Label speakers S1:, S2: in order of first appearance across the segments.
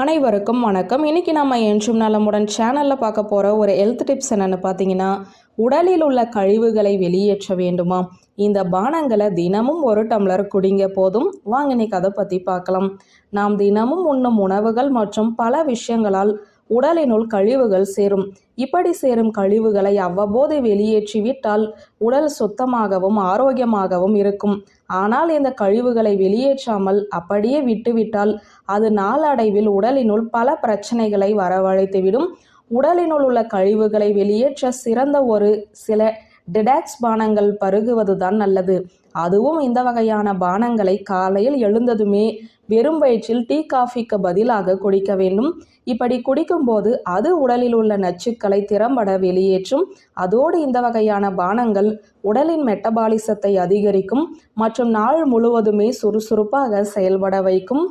S1: அனைவருக்கும் வணக்கம். இன்னைக்கு நம்ம என்றும் நலமுடன் சேனலில் பார்க்க போகிற ஒரு ஹெல்த் டிப்ஸ் என்னென்னு பார்த்தீங்கன்னா உடலில் உள்ள கழிவுகளை வெளியேற்ற வேண்டுமா? இந்த பானங்களை தினமும் ஒரு டம்ளர் குடிங்க போதும். வாங்க இன்னைக்கு அதை பற்றி பார்க்கலாம். நாம் தினமும் உண்ணும் உணவுகள் மற்றும் பல விஷயங்களால் உடலினுள் கழிவுகள் சேரும். இப்படி சேரும் கழிவுகளை அவ்வப்போது வெளியேற்றி விட்டால் உடல் சுத்தமாகவும் ஆரோக்கியமாகவும் இருக்கும். ஆனால் இந்த கழிவுகளை வெளியேற்றாமல் அப்படியே விட்டுவிட்டால் அது நாளடைவில் உடலினுள் பல பிரச்சனைகளை வரவழைத்துவிடும். உடலினுள் உள்ள கழிவுகளை வெளியேற்ற சிறந்த ஒரு சில டிடாக்ஸ் பானங்கள் பருகுவதுதான் நல்லது. அதுவும் இந்த வகையான பானங்களை காலையில் எழுந்ததுமே வெறும் வயிற்றில் டீ காஃபிக்கு பதிலாக குடிக்க வேண்டும். இப்படி குடிக்கும்போது அது உடலில் உள்ள நச்சுக்களை திறம்பட வெளியேற்றும். அதோடு இந்த வகையான பானங்கள் உடலின் மெட்டபாலிசத்தை அதிகரிக்கும் மற்றும் நாள் முழுவதுமே சுறுசுறுப்பாக செயல்பட வைக்கும்.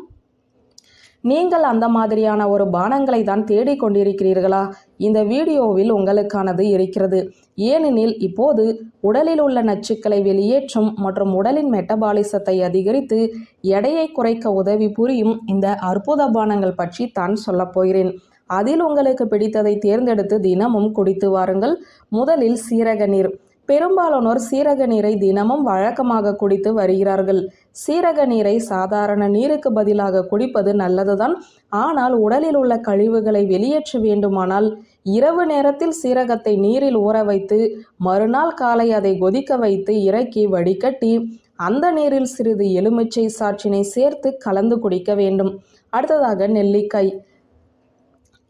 S1: நீங்கள் அந்த மாதிரியான ஒரு பானங்களை தான் தேடிக்கொண்டிருக்கிறீர்களா? இந்த வீடியோவில் உங்களுக்கானது இருக்கிறது. ஏனெனில் இப்போது உடலில் உள்ள நச்சுக்களை வெளியேற்றும் மற்றும் உடலின் மெட்டபாலிசத்தை அதிகரித்து எடையை குறைக்க உதவி புரியும் இந்த அற்புத பானங்கள் பற்றி தான் சொல்லப் போகிறேன். அதில் உங்களுக்கு பிடித்ததை தேர்ந்தெடுத்து தினமும் குடித்து வாருங்கள். முதலில் சீரக நீர். பெரும்பாலானோர் சீரக நீரை தினமும் வழக்கமாக குடித்து வருகிறார்கள். சீரக நீரை சாதாரண நீருக்கு பதிலாக குடிப்பது நல்லதுதான். ஆனால் உடலில் உள்ள கழிவுகளை வெளியேற்ற வேண்டுமானால் இரவு நேரத்தில் சீரகத்தை நீரில் ஊற வைத்து மறுநாள் காலை அதை கொதிக்க வைத்து இறக்கி வடிகட்டி அந்த நீரில் சிறிது எலுமிச்சை சாற்றினை சேர்த்து கலந்து குடிக்க வேண்டும். அடுத்ததாக நெல்லிக்காய்.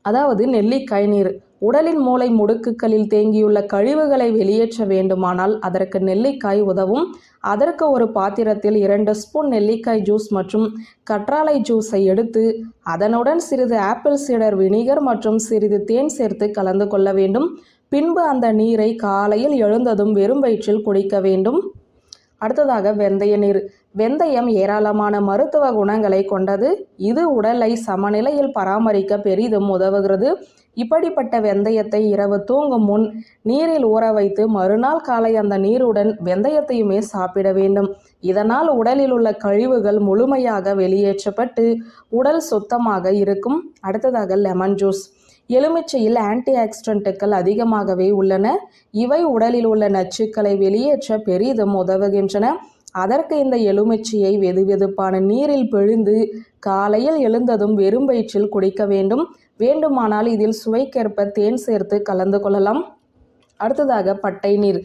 S1: அதாவது நெல்லிக்காய் நீர். உடலின் மூளை முடுக்குகளில் தேங்கியுள்ள கழிவுகளை வெளியேற்ற வேண்டுமானால் அதற்கு நெல்லிக்காய் உதவும். அதற்கு ஒரு பாத்திரத்தில் இரண்டு ஸ்பூன் நெல்லிக்காய் ஜூஸ் மற்றும் கற்றாழை ஜூஸை எடுத்து அதனுடன் சிறிது ஆப்பிள் சீடர் வினிகர் மற்றும் சிறிது தேன் சேர்த்து கலந்து கொள்ள வேண்டும். பின்பு அந்த நீரை காலையில் எழுந்ததும் வெறும் வயிற்றில் குடிக்க வேண்டும். அடுத்ததாக வெந்தய நீர். வெந்தயம் ஏராளமான மருத்துவ குணங்களை கொண்டது. இது உடலை சமநிலையில் பராமரிக்க பெரிதும் உதவுகிறது. இப்படிப்பட்ட வெந்தயத்தை இரவு தூங்கும் முன் நீரில் ஊற வைத்து மறுநாள் காலை அந்த நீருடன் வெந்தயத்தையுமே சாப்பிட வேண்டும். இதனால் உடலில் உள்ள கழிவுகள் முழுமையாக வெளியேற்றப்பட்டு உடல் சுத்தமாக இருக்கும். அடுத்ததாக லெமன் ஜூஸ். எலுமிச்சையில் ஆன்டி ஆக்சிடென்ட்டுகள் அதிகமாகவே உள்ளன. இவை உடலில் உள்ள நச்சுக்களை வெளியேற்ற பெரிதும் உதவுகின்றன. அதற்கு இந்த எலுமிச்சையை வெதுவெதுப்பான நீரில் பிழிந்து காலையில் எழுந்ததும் வெறும் வயிற்றில் குடிக்க வேண்டும். வேண்டுமானால் இதில் சுவைக்கேற்ப தேன் சேர்த்து கலந்து கொள்ளலாம். அடுத்ததாக பட்டை நீர்.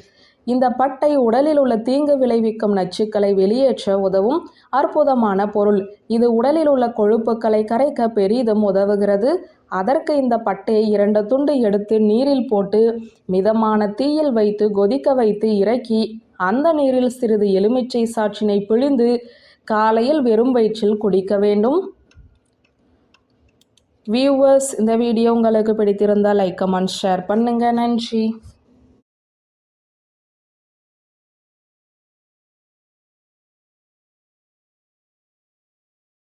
S1: இந்த பட்டை உடலில் உள்ள தீங்கு விளைவிக்கும் நச்சுக்களை வெளியேற்ற உதவும் அற்புதமான பொருள். இது உடலில் உள்ள கொழுப்புக்களை கரைக்க பெரிதும் உதவுகிறது. அதற்கு இந்த பட்டையை இரண்டு துண்டு எடுத்து நீரில் போட்டு மிதமான தீயில் வைத்து கொதிக்க வைத்து இறக்கி அந்த நீரில் சிறிது எலுமிச்சை சாற்றினை பிழிந்து காலையில் வெறும் வயிற்றில் குடிக்க வேண்டும். வியூவர்ஸ் இந்த வீடியோ உங்களுக்கு பிடித்திருந்தால் லைக் கமெண்ட் ஷேர் பண்ணுங்கள் நன்றி.